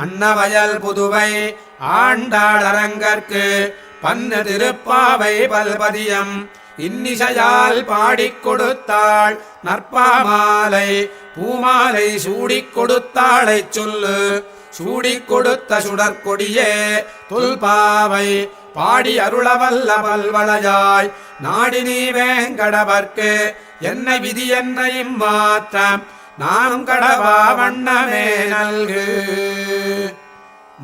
அன்னவயல் புதுவை ஆண்டாளரங்கற்கு பன்னு திருப்பாவை பல்பதியம். இன்னிசையால் பாடிக் கொடுத்தாள் நற்பாமாலை பூமாலை சூடிக் கொடுத்தாளைச் சொல்லு. சூடிக் கொடுத்த சுடற்கொடியே துல்பாவை பாடி அருளவல்ல பல்வளையாய். நீ வேங்கடவர்க்கு என்ன விதி என்னையும் மாற்றம். நானும் கடவா வண்ணமே நல்கு.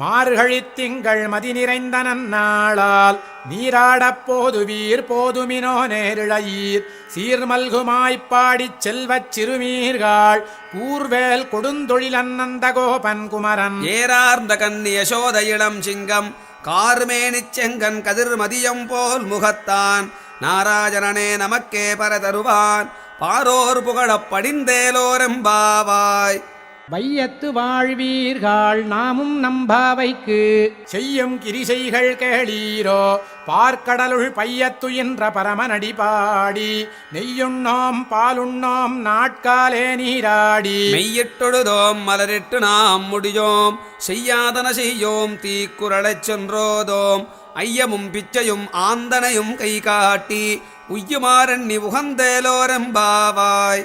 மார்கழித்திங்கள் மதி நிறைந்த நன்னாளால் நீராடப் போதுவீர் போதுமினோ நேரிழையீர். சீர்மல்குமாய்ப்பாடிச் செல்வச் சிறுமீர்காள் கூர்வேல் கொடுந்தொழில் அன்னந்த கோபன் குமரன். ஏறார்ந்த கன்னி யசோத இளம் சிங்கம் கார்மேனிச் செங்கன் கதிர் மதியம் போல் முகத்தான். நாராஜனனே நமக்கே பரதருவான் பாரோர் புகழப் படிந்தேலோரெம்பாவாய். வையத்து வாழ்வீர்கள் நாமும் நம்பாவைக்கு. செய்யும் கிரிசைகள் கேளீரோ பார்க்கடலுள் பையத்துயின்ற பரமனடி பாடி. நெய்யுண்ணோம் பாலுண்ணோம் நாட்காலே நீராடி. மெய்யிட்டொழுதோம் மலரிட்டு நாம் முடியோம். செய்யாதன செய்யோம் தீக்குறளைச் சென்றோதோம். ஐயமும் பிச்சையும் ஆந்தனையும் கை காட்டி உய்யுமாறண்ணி உகந்தேலோரெம்பாவாய்.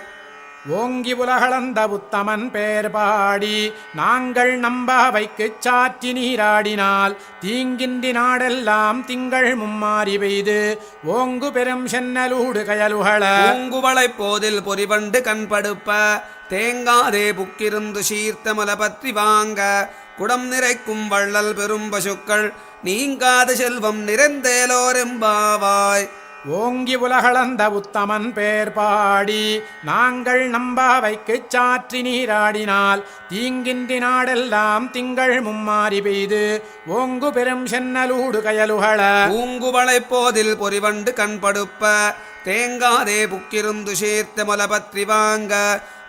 ஓங்கி உலகளந்த உத்தமன் பேர் பாடி நாங்கள் நம்பாவைக்குச் சாற்றி நீராடினால் தீங்கின்றி நாடெல்லாம் திங்கள் மும்மாறி பெய்து ஓங்கு பெரும் சென்னலூடு கயலுகள. பூங்குவளைப் போதில் பொறிவண்டு கண்படுப்ப தேங்காதே புக்கிருந்து சீர்த்த மலபற்றி வாங்க குடம் நிறைக்கும் வள்ளல் பெரும் பசுக்கள் நீங்காத செல்வம் நிறைந்தேலோரெம்பாவாய் ஓங்கி உலகளந்த உத்தமன் பேர் பாடி நாங்கள் நம்பாவைக்குச் சாற்றி நீராடினால் தீங்கின்றி நாடெல்லாம் திங்கள் மும்மாறி பெய்து ஓங்கு பெரும் சென்னலூடு கயலுகள. பூங்குவளைப் போதில் பொறிவண்டு கண்படுப்ப தேங்காதே புக்கிருந்து சீர்த்தமல மலபத்ரி வாங்க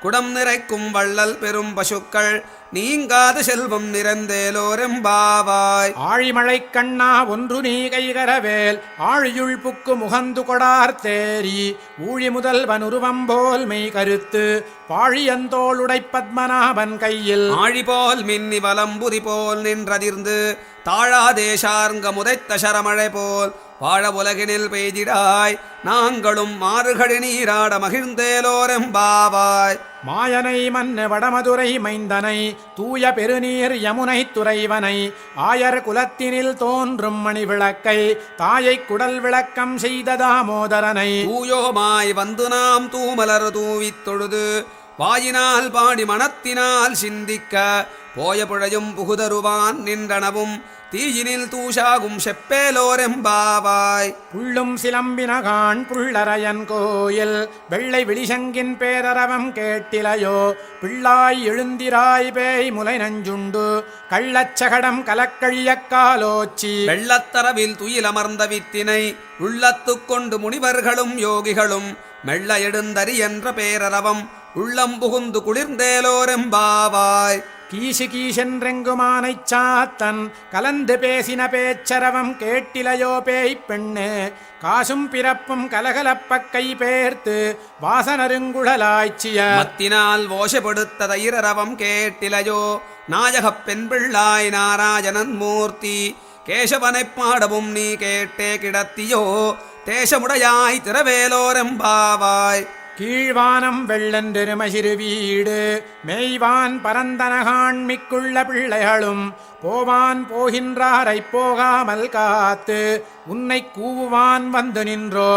குடம் நிறைக்கும் வள்ளல் பெரும் பசுக்கள் நீங்காத செல்வம் நிறைந்தேலோரெம்பாவாய். ஆழிமழைக் கண்ணா ஒன்று நீ கைகரவேல் ஆழியுள் புக்கு முகந்து கொடார் தேரி ஊழி முதல்வன் உருவம் போல் மெய் கருத்து பாழியந்தோளுடை பத்மநாபன் கையில். ஆழி போல் மின்னி வலம்புரி போல் நின்றதிர்ந்து தாழாதேசார்ங்க முதைத்த சரமழை போல் வாழ உலகினில் பெய்திடாய். நாங்களும் மாறுகடி நீராட மகிழ்ந்தேலோரெம்பாவாய் மாயனை மன்னு வடமதுரை மைந்தனை தூய பெருநீர் யமுனை துறைவனை ஆயர் குலத்தினில் தோன்றும் மணி விளக்கை தாயைக் குடல் விளக்கம் செய்த தாமோதரனை. தூயோமாய் வந்து நாம் தூமலர் தூவித் தொழுது வாயினால் பாடி மனத்தினால் சிந்திக்க போய புழையும் புகுதருவான் நின்றனவும் தீயினில் தூஷாகும் செப்பேலோரெம்பாவாய். புள்ளும் சிலம்பினகான் புள்ளரையன் கோயில் வெள்ளை விழிசங்கின் பேரரவம் கேட்டிலையோ பிள்ளாய் எழுந்திராய் பேய் முலை நஞ்சுண்டு கள்ளச்சகடம் கலக்கழியக் காலோச்சி. வெள்ளத்தரவில் துயிலமர்ந்த வித்தினை உள்ளத்துக் கொண்டு முனிவர்களும் யோகிகளும் மெல்ல எழுந்தரி என்ற பேரரவம் உள்ளம் புகுந்து குளிர்ந்தேலோரெம்பாவாய். கீசு கீசென்றெங்குமானைச் சாத்தன் கலந்து பேசின பேச்சரவம் கேட்டிலையோ பேய்ப் பெண்ணே காசும் பிறப்பும் கலகலப்பக் கை பேர்த்து வாசனருங்குழலாய்ச்சிய மத்தினால் ஓஷப்படுத்த தைரரவம் கேட்டிலையோ நாயகப் பெண் பிள்ளாய் நாராயணன் மூர்த்தி. கேசவனைப் பாடவும் நீ கேட்டே கிடத்தியோ தேசமுடையாய் திரவேலோரெம்பாவாய் கீழ்வானம் வெள்ளென்றெரும வீடு மெய்வான் பரந்தனகான் மிக்குள்ள பிள்ளைகளும் போவான் போகின்றாரைப் போகாமல் காத்து உன்னை கூவுவான் வந்து நின்றோ